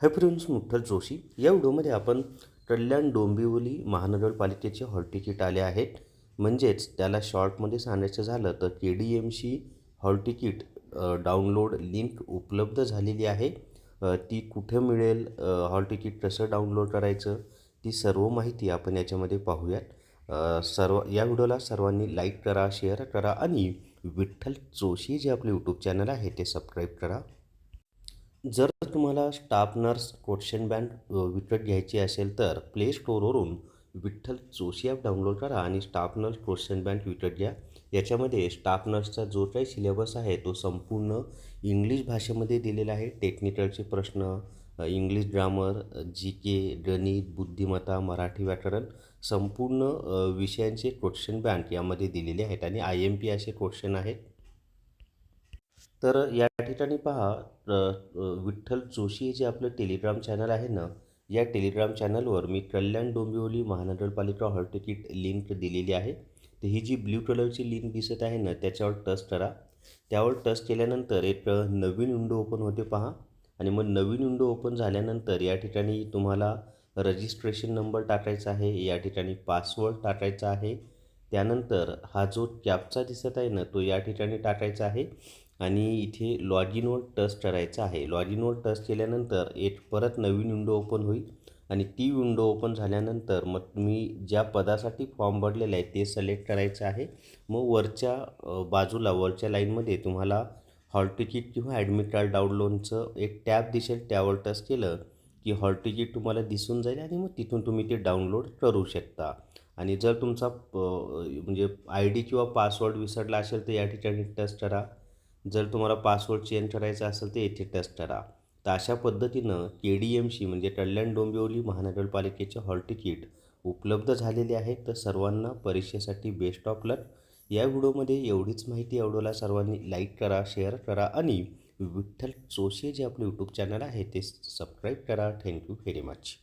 Hi friends मुठ्ठल Joshi. या व्हिडिओमध्ये आपण कल्याण डोंबिवली महानगरपालिकेचे हॉलटिकीट आले आहेत. म्हणजेच त्याला शॉर्टमध्ये सांगायचं झालं तर के डी एमशी हॉलटिकीट डाउनलोड लिंक उपलब्ध झालेली आहे. ती कुठे मिळेल हॉलटिकीट हॉल कसं डाउनलोड करायचं ती सर्व माहिती आपण याच्यामध्ये पाहूयात. सर्व या व्हिडिओला सर्वांनी लाईक करा शेअर करा आणि विठ्ठल जोशी जे आपले यूट्यूब चॅनल आहे ते सबस्क्राईब करा. जर तुम्हाला स्टाफ नर्स कोटशन बँड विकत घ्यायची असेल तर प्ले स्टोरवरून विठ्ठल जोशी ॲप डाउनलोड करा आणि स्टाफ नर्स क्वेश्चन बँड विकत घ्या. याच्यामध्ये स्टाफ नर्सचा जो काही सिलेबस आहे तो संपूर्ण इंग्लिश भाषेमध्ये दिलेला आहे. टेक्निकलचे प्रश्न इंग्लिश ग्रामर जी के गणित बुद्धिमत्ता मराठी व्याकरण संपूर्ण विषयांचे क्वेश्चन बँक यामध्ये दिलेले आहेत आणि आय एम पी असे क्वेश्चन आहेत. तर या ठिकाणी पहा विठ्ठल जोशी हे जे आपलं टेलिग्राम चॅनल आहे ना या टेलिग्राम चॅनलवर मी कल्याण डोंबिवली महानगरपालिका हॉल तिकीट लिंक दिलेली आहे. तर ही जी ब्ल्यू कलरची लिंक दिसत आहे ना त्याच्यावर टच करा. त्यावर टच केल्यानंतर एक नवीन विंडो ओपन होते पहा. आणि मग नवीन विंडो ओपन झाल्यानंतर या ठिकाणी तुम्हाला रजिस्ट्रेशन नंबर टाकायचा आहे या ठिकाणी पासवर्ड टाकायचा आहे. त्यानंतर हा जो कॅपचा दिसत आहे ना तो या ठिकाणी टाकायचा आहे. आणि इथे लॉग इनवर टच करायचं आहे. लॉग इनवर टच केल्यानंतर एक परत नवीन विंडो ओपन होईल आणि ती विंडो ओपन झाल्यानंतर मग तुम्ही ज्या पदासाठी फॉर्म भरलेला आहे ते सिलेक्ट करायचं आहे. मग वरच्या बाजूला वरच्या लाईनमध्ये तुम्हाला हॉल तिकीट किंवा ॲडमिट कार्ड डाउनलोडचं एक टॅब दिसेल. त्यावर टच केलं की हॉल तिकीट तुम्हाला दिसून जाईल आणि मग तिथून तुम्ही ते डाउनलोड करू शकता. आणि जर तुमचा प- म्हणजे आय डी किंवा पासवर्ड विसरला असेल तर या ठिकाणी टच करा. जर तुम्हाला पासवर्ड चेंज करायचा असेल तर येथे टच करा. तर अशा पद्धतीनं के डी एमशी म्हणजे कल्याण डोंबिवली महानगरपालिकेचे हॉल तिकीट उपलब्ध झालेले आहेत तर सर्वांना परीक्षेसाठी बेस्ट ऑफ लक या व्हिडिओमध्ये एवढीच माहिती आवडवला सर्वांनी लाईक करा शेअर करा आणि विठ्ठल जोशी जे आपले यूट्यूब चॅनल आहे ते सबस्क्राईब करा. Thank you very much